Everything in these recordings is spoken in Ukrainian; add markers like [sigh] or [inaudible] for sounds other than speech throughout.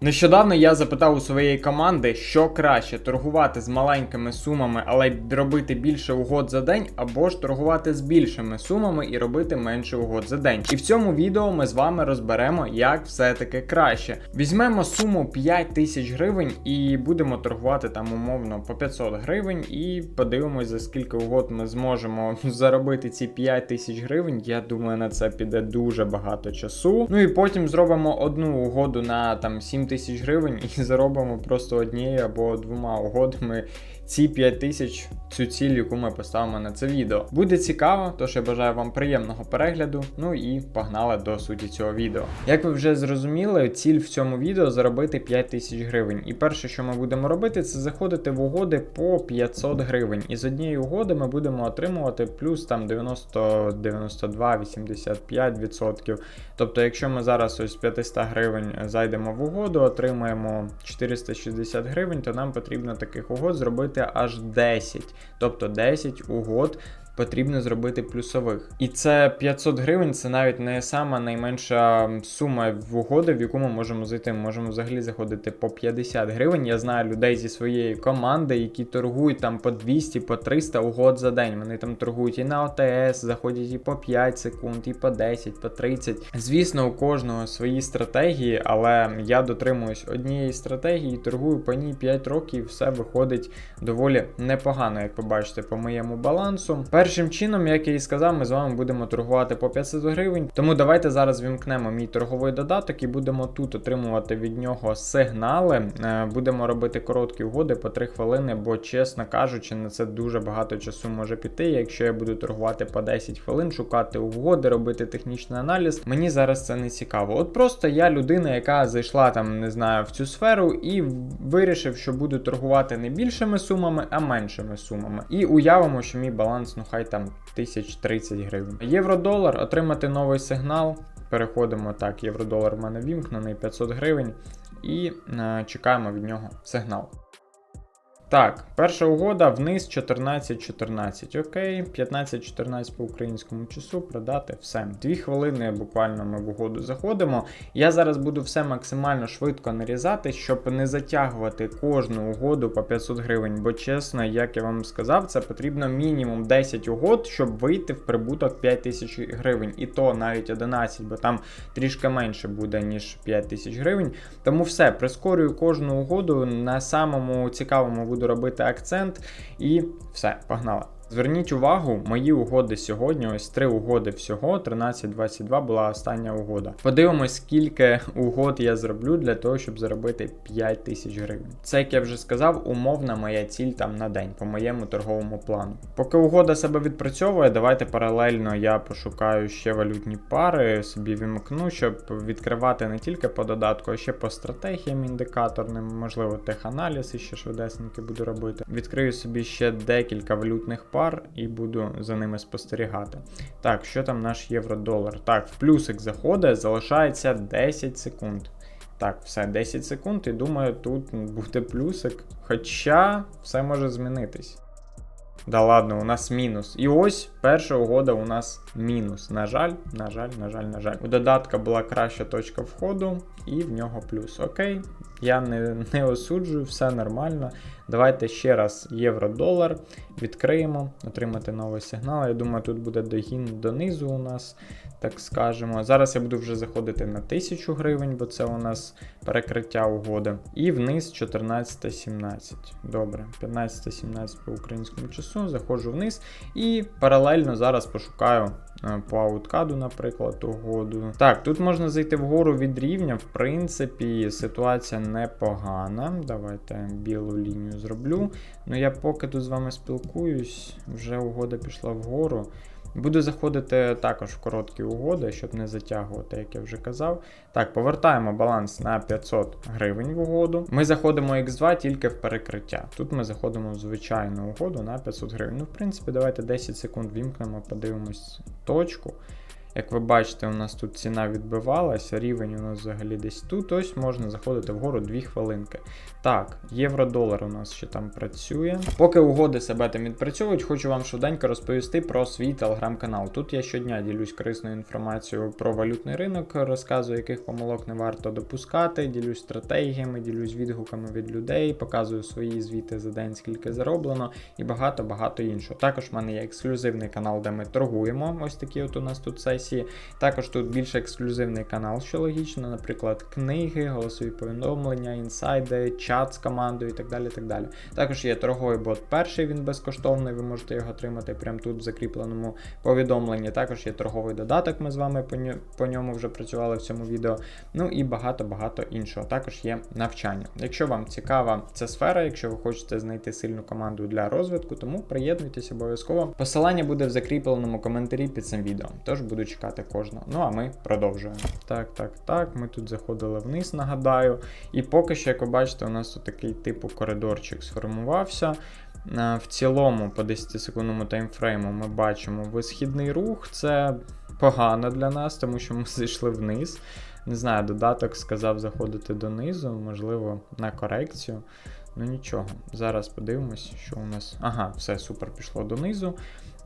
Нещодавно я запитав у своєї команди, що краще торгувати з маленькими сумами, але робити більше угод за день, або ж торгувати з більшими сумами і робити менше угод за день. І в цьому відео ми з вами розберемо, як все-таки краще. Візьмемо суму 5 тисяч гривень і будемо торгувати там умовно по 500 гривень, і подивимось, за скільки угод ми зможемо [laughs] заробити ці 5 тисяч гривень. Я думаю, на це піде дуже багато часу. Ну і потім зробимо одну угоду на там 7 тисяч гривень і заробимо просто однією або двома угодами ці 5 тисяч, цю ціль, яку ми поставимо на це відео. Буде цікаво, тож я бажаю вам приємного перегляду. Ну і погнали до суті цього відео. Як ви вже зрозуміли, ціль в цьому відео заробити 5 тисяч гривень. І перше, що ми будемо робити, це заходити в угоди по 500 гривень. І з однієї угоди ми будемо отримувати плюс там 90, 92, 85 відсотків. Тобто, якщо ми зараз ось 500 гривень зайдемо в угоду, отримаємо 460 гривень, то нам потрібно таких угод зробити аж 10. Тобто 10 угод. Потрібно зробити плюсових. І це 500 гривень, це навіть не сама найменша сума в угоди, в яку ми можемо зайти. Ми можемо взагалі заходити по 50 гривень. Я знаю людей зі своєї команди, які торгують там по 200, по 300 угод за день. Вони там торгують і на ОТС, заходять і по 5 секунд, і по 10, по 30. Звісно, у кожного свої стратегії, але я дотримуюсь однієї стратегії, торгую по ній 5 років, і все виходить доволі непогано, як побачите, по моєму балансу. Першим чином, як я і сказав, ми з вами будемо торгувати по 500 гривень. Тому давайте зараз вімкнемо мій торговий додаток і будемо тут отримувати від нього сигнали. Е, Будемо робити короткі угоди по 3 хвилини, бо, чесно кажучи, на це дуже багато часу може піти. Якщо я буду торгувати по 10 хвилин, шукати угоди, робити технічний аналіз, мені зараз це не цікаво. От просто я людина, яка зайшла там, не знаю, в цю сферу і вирішив, що буду торгувати не більшими сумами, а меншими сумами. І уявимо, що мій баланс, ну хай там 1030 гривень. Євро-долар, отримати новий сигнал. Переходимо так, євро-долар в мене вімкнений 500 гривень. І е, чекаємо від нього сигнал. Так, перша угода вниз 14-14. Окей, 15-14 по українському часу продати все. Дві хвилини буквально ми в угоду заходимо. Я зараз буду все максимально швидко нарізати, щоб не затягувати кожну угоду по 500 гривень. Бо чесно, як я вам сказав, це потрібно мінімум 10 угод, щоб вийти в прибуток 5000 гривень. І то навіть 11, бо там трішки менше буде, ніж 5000 гривень. Тому все, прискорюю кожну угоду. На самому цікавому буду робити акцент. І все, погнали. Зверніть увагу, мої угоди сьогодні, ось три угоди всього, 13-22 була остання угода. Подивимось, скільки угод я зроблю для того, щоб заробити 5 тисяч гривень. Це, як я вже сказав, умовна моя ціль там на день по моєму торговому плану. Поки угода себе відпрацьовує, давайте паралельно я пошукаю ще валютні пари, собі вимкну, щоб відкривати не тільки по додатку, а ще по стратегіям індикаторним, можливо, теханаліз і ще швидесенько буду робити. Відкрию собі ще декілька валютних пар і буду за ними спостерігати. Так, що там наш євро-долар? Так, плюсик заходить, залишається 10 секунд. Так, все, 10 секунд, і думаю, тут буде плюсик. Хоча все може змінитись. Да ладно, у нас мінус. І ось перша угода у нас мінус. На жаль, на жаль, на жаль, на жаль. У додатка була краща точка входу, і в нього плюс. Окей, я не, не осуджую, все нормально. Давайте ще раз євро-долар відкриємо, отримати новий сигнал. Я думаю, тут буде догін донизу у нас, так скажемо. Зараз я буду вже заходити на 1000 гривень, бо це у нас перекриття угоди. І вниз 14-17. Добре, 15-17 по українському часу. Заходжу вниз і паралельно зараз пошукаю е, по ауткаду, наприклад, угоду. Так, тут можна зайти вгору від рівня. В принципі, ситуація непогана. Давайте білу лінію зроблю. Ну я поки тут з вами спілкуюсь, вже угода пішла вгору. Буду заходити також в короткі угоди, щоб не затягувати, як я вже казав. Так, повертаємо баланс на 500 гривень в угоду. Ми заходимо X2 тільки в перекриття. Тут ми заходимо в звичайну угоду на 500 гривень. Ну, в принципі, давайте 10 секунд вімкнемо, подивимось точку. Як ви бачите, у нас тут ціна відбивалася, рівень у нас взагалі десь тут. Ось можна заходити вгору 2 хвилинки. Так, євро-долар у нас ще там працює. Поки угоди себе там відпрацьовують, хочу вам швиденько розповісти про свій телеграм-канал. Тут я щодня ділюсь корисною інформацією про валютний ринок, розказую, яких помилок не варто допускати, ділюсь стратегіями, ділюсь відгуками від людей, показую свої звіти за день, скільки зароблено, і багато-багато іншого. Також в мене є ексклюзивний канал, де ми торгуємо. Ось такі от у нас тут сесії. Також тут більш ексклюзивний канал, що логічно, наприклад, книги, голосові повідомлення, інсайди, чат з командою і так далі. так далі. Також є торговий бот перший, він безкоштовний, ви можете його отримати прямо тут в закріпленому повідомленні. Також є торговий додаток, ми з вами по, ньо- по ньому вже працювали в цьому відео. Ну і багато-багато іншого. Також є навчання. Якщо вам цікава ця сфера, якщо ви хочете знайти сильну команду для розвитку, тому приєднуйтесь обов'язково. Посилання буде в закріпленому коментарі під цим відео. Тож буду чекати кожного. Ну а ми продовжуємо. Так, так, так. Ми тут заходили вниз, нагадаю. І поки що, як ви бачите, у нас такий типу коридорчик сформувався. Е, В цілому, по 10-секундному таймфрейму, ми бачимо висхідний рух. Це погано для нас, тому що ми [laughs] зайшли вниз. Не знаю, додаток сказав заходити донизу, можливо, на корекцію. Ну нічого. Зараз подивимось, що у нас. Ага, все супер пішло донизу.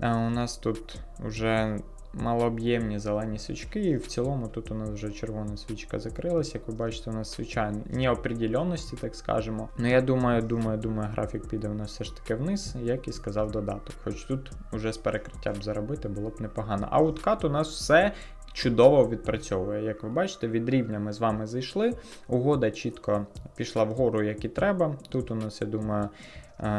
А у нас тут вже малооб'ємні зелені свічки, і в цілому тут у нас вже червона свічка закрилась. Як ви бачите, у нас свіча неопределенності, так скажемо. Ну я думаю, думаю, думаю, графік піде у нас все ж таки вниз, як і сказав додаток. Хоч тут вже з перекриття б заробити було б непогано. А откат у нас все. Чудово відпрацьовує. Як ви бачите, від рівня ми з вами зайшли. Угода чітко пішла вгору, як і треба. Тут у нас, я думаю,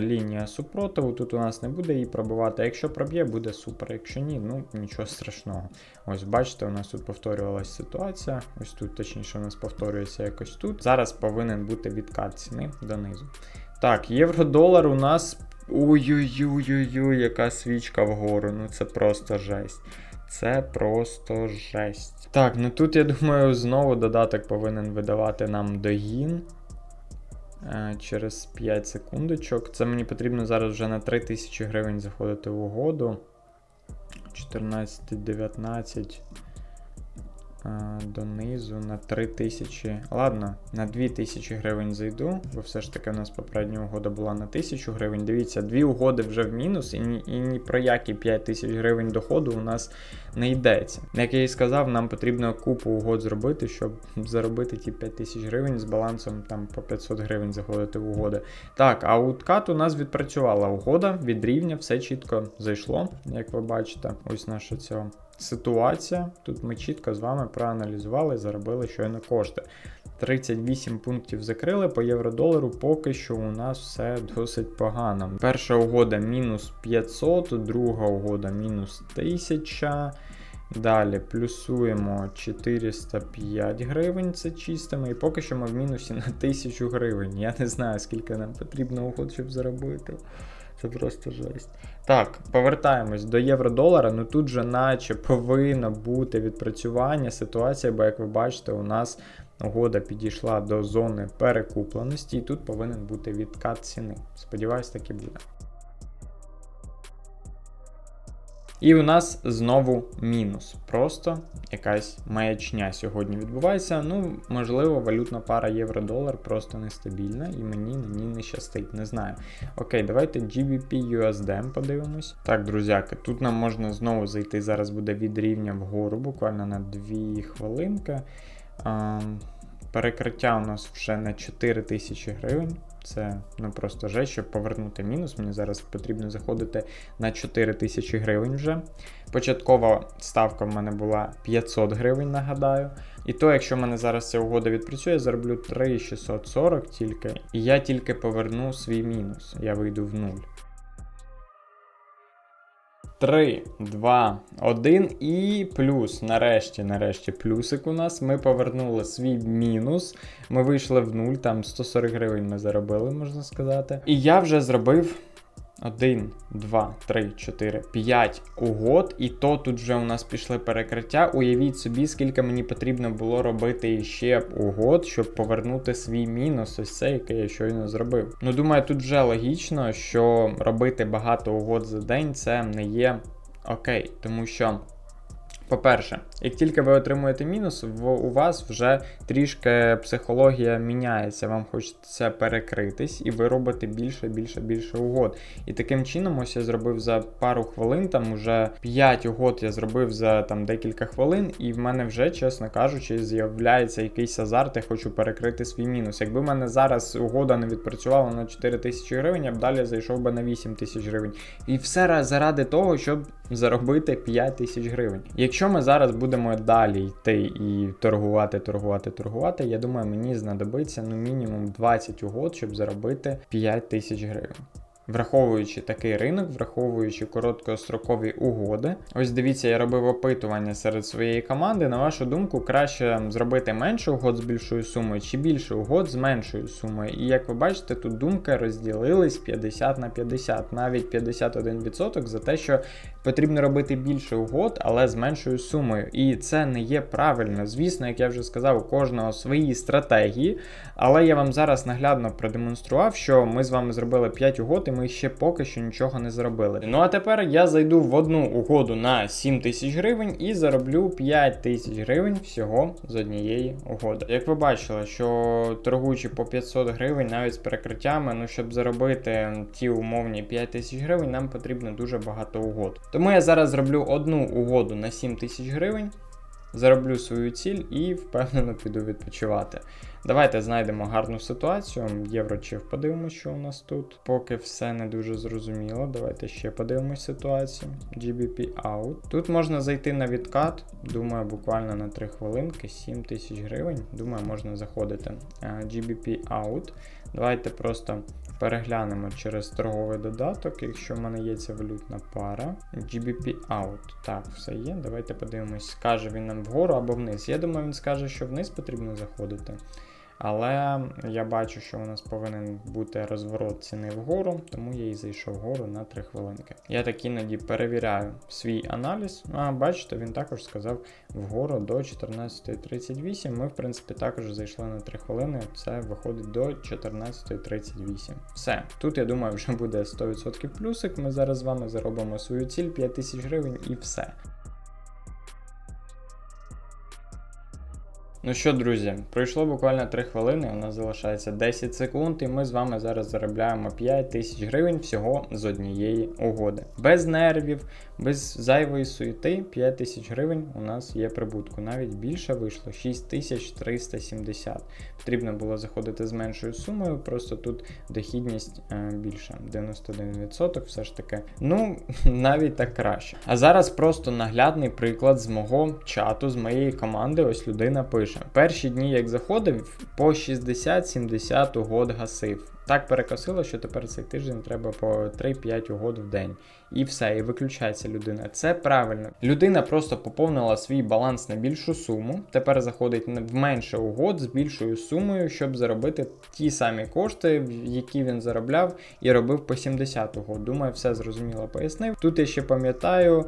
лінія супротиву. Тут у нас не буде її пробивати. Якщо проб'є, буде супер. Якщо ні, ну нічого страшного. Ось бачите, у нас тут повторювалася ситуація. Ось тут, точніше, у нас повторюється якось тут. Зараз повинен бути відкат ціни донизу. Так, євро-долар у нас. Ой-ой-ой, яка свічка вгору. Ну це просто жесть. Це просто жесть. Так, ну тут я думаю, знову додаток повинен видавати нам догін. Е, Через 5 секундочок. Це мені потрібно зараз вже на 3000 гривень заходити в угоду. 14, 19. Е, Донизу на 3000. Ладно, на 2000 гривень зайду, бо все ж таки у нас попередня угода була на 1000 гривень. Дивіться, дві угоди вже в мінус, і ні, і ні про які 5000 гривень доходу у нас не йдеться. Як я і сказав, нам потрібно купу угод зробити, щоб заробити ті 5000 гривень з балансом там по 500 гривень заходити в угоди. Так, а уткат у нас відпрацювала угода від рівня, все чітко зайшло, як ви бачите. Ось наша ця ситуація. Тут ми чітко з вами проаналізували, заробили щойно кошти. 38 пунктів закрили по євро-долару, поки що у нас все досить погано. Перша угода мінус 500, друга угода мінус 1000. Далі плюсуємо 405 гривень, це чистими, і поки що ми в мінусі на 1000 гривень. Я не знаю, скільки нам потрібно угод, щоб заробити. Це просто жесть. Так, повертаємось до євро-долара. Ну тут же наче повинно бути відпрацювання ситуація, бо як ви бачите, у нас угода підійшла до зони перекупленості, і тут повинен бути відкат ціни. Сподіваюсь, так і буде. І у нас знову мінус. Просто якась маячня сьогодні відбувається. Ну, можливо, валютна пара євро-долар просто нестабільна, і мені на ній не щастить, не знаю. Окей, давайте GBP USD подивимось. Так, друзяки, тут нам можна знову зайти. Зараз буде від рівня вгору, буквально на 2 хвилинки. Перекриття у нас вже на 4000 гривень. Це ну просто же, щоб повернути мінус. Мені зараз потрібно заходити на 4 тисячі гривень вже. Початкова ставка в мене була 500 гривень, нагадаю. І то, якщо в мене зараз ця угода відпрацює, я зароблю 3640 тільки. І я тільки поверну свій мінус. Я вийду в нуль. 3, 2, 1 і плюс. Нарешті, нарешті, плюсик у нас. Ми повернули свій мінус. Ми вийшли в нуль, там 140 гривень ми заробили, можна сказати. І я вже зробив 1, 2, 3, 4, 5 угод. І то тут вже у нас пішли перекриття. Уявіть собі, скільки мені потрібно було робити ще угод, щоб повернути свій мінус, ось це, який я щойно зробив. Ну, думаю, тут вже логічно, що робити багато угод за день це не є окей, тому що. По-перше, як тільки ви отримуєте мінус, у вас вже трішки психологія міняється, вам хочеться перекритись, і ви робите більше, більше, більше угод. І таким чином, ось я зробив за пару хвилин, там уже 5 угод я зробив за там декілька хвилин, і в мене вже, чесно кажучи, з'являється якийсь азарт, я хочу перекрити свій мінус. Якби в мене зараз угода не відпрацювала на 4 тисячі гривень, я б далі зайшов би на 8 тисяч гривень. І все заради того, щоб заробити 5 тисяч гривень. Якщо ми зараз будемо далі йти і торгувати, торгувати, торгувати, я думаю, мені знадобиться ну мінімум 20 угод, щоб заробити 5 тисяч гривень. Враховуючи такий ринок, враховуючи короткострокові угоди. Ось дивіться, я робив опитування серед своєї команди. На вашу думку, краще зробити менше угод з більшою сумою чи більше угод з меншою сумою. І як ви бачите, тут думки розділились 50 на 50, навіть 51% за те, що потрібно робити більше угод, але з меншою сумою. І це не є правильно. Звісно, як я вже сказав, у кожного свої стратегії. Але я вам зараз наглядно продемонстрував, що ми з вами зробили 5 угод, ми ще поки що нічого не зробили. Ну а тепер я зайду в одну угоду на 7 тисяч гривень і зароблю 5 тисяч гривень всього з однієї угоди. Як ви бачили, що торгуючи по 500 гривень, навіть з перекриттями, ну щоб заробити ті умовні 5 тисяч гривень, нам потрібно дуже багато угод. Тому я зараз зроблю одну угоду на 7 тисяч гривень. Зароблю свою ціль і впевнено піду відпочивати. Давайте знайдемо гарну ситуацію. Єврочив подивимось, що у нас тут. Поки все не дуже зрозуміло. Давайте ще подивимось ситуацію. GBP out. Тут можна зайти на відкат. Думаю, буквально на 3 хвилинки, 7 тисяч гривень. Думаю, можна заходити. GBP out. Давайте просто переглянемо через торговий додаток, якщо в мене є ця валютна пара. GBP out. Так, все є. Давайте подивимось, скаже він нам вгору або вниз. Я думаю, він скаже, що вниз потрібно заходити. Але я бачу, що у нас повинен бути розворот ціни вгору, тому я і зайшов вгору на 3 хвилинки. Я так іноді перевіряю свій аналіз. А бачите, він також сказав вгору до 14.38. Ми, в принципі, також зайшли на 3 хвилини. Це виходить до 14.38. Все. Тут, я думаю, вже буде 100% плюсик. Ми зараз з вами заробимо свою ціль 5000 гривень і все. Ну що, друзі, пройшло буквально 3 хвилини, у нас залишається 10 секунд, і ми з вами зараз заробляємо 5 тисяч гривень всього з однієї угоди. Без нервів, без зайвої суєти, 5 тисяч гривень у нас є прибутку. Навіть більше вийшло 6370. Потрібно було заходити з меншою сумою, просто тут дохідність е, більша. 91% все ж таки. Ну, [laughs] навіть так краще. А зараз просто наглядний приклад з мого чату, з моєї команди. Ось людина пише: перші дні, як заходив, по 60-70 угод гасив. Так перекосило, що тепер цей тиждень треба по 3-5 угод в день. І все, і виключається людина. Це правильно. Людина просто поповнила свій баланс на більшу суму. Тепер заходить в менше угод з більшою сумою, щоб заробити ті самі кошти, які він заробляв і робив по 70 угод. Думаю, все зрозуміло пояснив. Тут я ще пам'ятаю,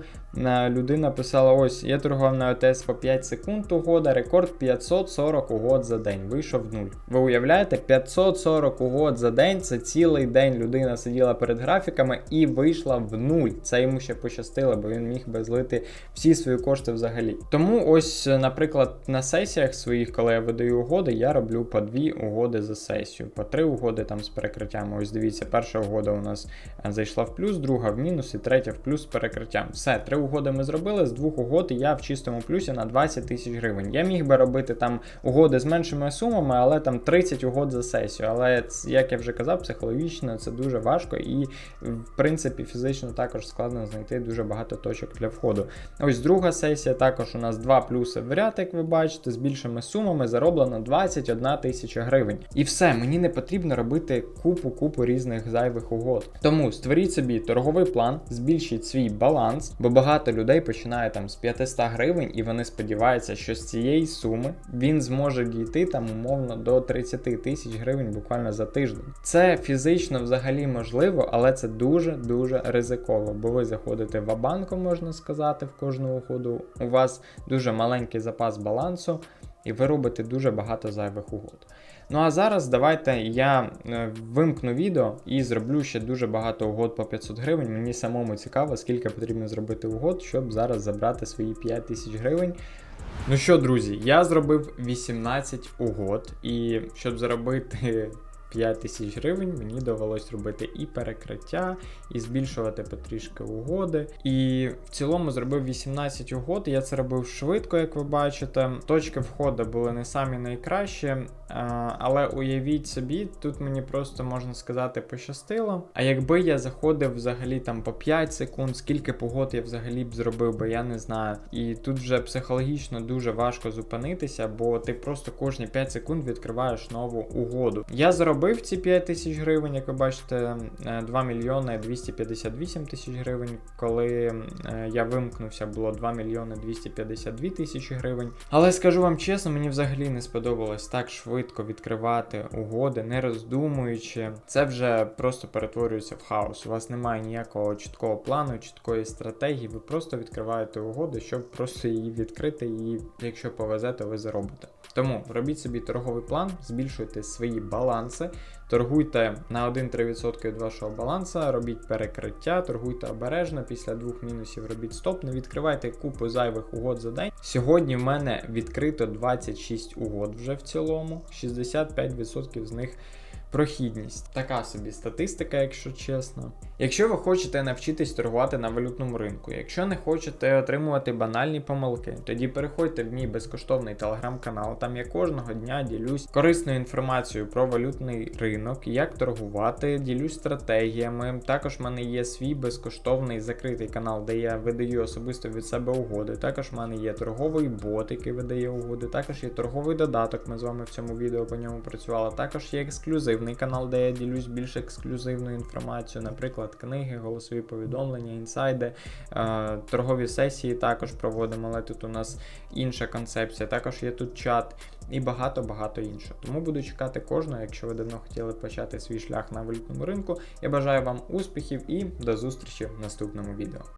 людина писала: ось я торгував на ОТС по 5 секунд угода, рекорд 540 угод за день. Вийшов в нуль. Ви уявляєте, 540 угод за день це цілий день людина сиділа перед графіками і вийшла в нуль. Це йому ще пощастило, бо він міг би злити всі свої кошти взагалі. Тому ось, наприклад, на сесіях своїх, коли я видаю угоди, я роблю по дві угоди за сесію, по три угоди там з перекриттями. Ось дивіться, перша угода у нас зайшла в плюс, друга в мінус і третя в плюс з перекриттям. Все, три угоди ми зробили. З двох угод я в чистому плюсі на 20 тисяч гривень. Я міг би робити там угоди з меншими сумами, але там 30 угод за сесію. Але як я вже казав, психологічно це дуже важко і, в принципі, фізично також складно знайти дуже багато точок для входу. Ось друга сесія, також у нас два плюси в ряд, як ви бачите, з більшими сумами зароблено 21 тисяча гривень. І все, мені не потрібно робити купу-купу різних зайвих угод. Тому створіть собі торговий план, збільшіть свій баланс, бо багато людей починає там з 500 гривень, і вони сподіваються, що з цієї суми він зможе дійти там умовно до 30 тисяч гривень буквально за тиждень. Це фізично взагалі можливо, але це дуже-дуже ризиково, бо ви заходите в банку, можна сказати, в кожну угоду. У вас дуже маленький запас балансу, і ви робите дуже багато зайвих угод. Ну а зараз давайте я е, вимкну відео і зроблю ще дуже багато угод по 500 гривень. Мені самому цікаво, скільки потрібно зробити угод, щоб зараз забрати свої 5 тисяч гривень. Ну що, друзі, я зробив 18 угод, і щоб заробити 5 тисяч гривень, мені довелось робити і перекриття, і збільшувати потрішки угоди. І в цілому зробив 18 угод. Я це робив швидко, як ви бачите. Точки входу були не самі найкращі, але уявіть собі, тут мені просто можна сказати пощастило. А якби я заходив взагалі там по 5 секунд, скільки погод я взагалі б зробив би, я не знаю. І тут вже психологічно дуже важко зупинитися, бо ти просто кожні 5 секунд відкриваєш нову угоду. Я заробив ці 5 тисяч гривень, як ви бачите, е, 2 мільйони 258 тисяч гривень. Коли е, я вимкнувся, було 2 мільйони 252 тисячі гривень. Але скажу вам чесно, мені взагалі не сподобалось так швидко відкривати угоди, не роздумуючи. Це вже просто перетворюється в хаос. У вас немає ніякого чіткого плану, чіткої стратегії. Ви просто відкриваєте угоду, щоб просто її відкрити, і якщо повезе, то ви заробите. Тому робіть собі торговий план, збільшуйте свої баланси, торгуйте на 1-3% від вашого баланса, робіть перекриття, торгуйте обережно. Після двох мінусів робіть стоп, не відкривайте купу зайвих угод за день. Сьогодні в мене відкрито 26 угод вже в цілому, 65% з них. Прохідність. Така собі статистика, якщо чесно. Якщо ви хочете навчитись торгувати на валютному ринку, якщо не хочете отримувати банальні помилки, тоді переходьте в мій безкоштовний телеграм-канал. Там я кожного дня ділюсь корисною інформацією про валютний ринок, як торгувати, ділюсь стратегіями. Також в мене є свій безкоштовний закритий канал, де я видаю особисто від себе угоди. Також в мене є торговий бот, який видає угоди. Також є торговий додаток. Ми з вами в цьому відео по ньому працювали. Також є ексклюзивний канал, де я ділюсь більш ексклюзивною інформацією, наприклад, книги, голосові повідомлення, інсайди, е, торгові сесії також проводимо, але тут у нас інша концепція. Також є тут чат і багато-багато іншого. Тому буду чекати кожного, якщо ви давно хотіли почати свій шлях на валютному ринку. Я бажаю вам успіхів і до зустрічі в наступному відео.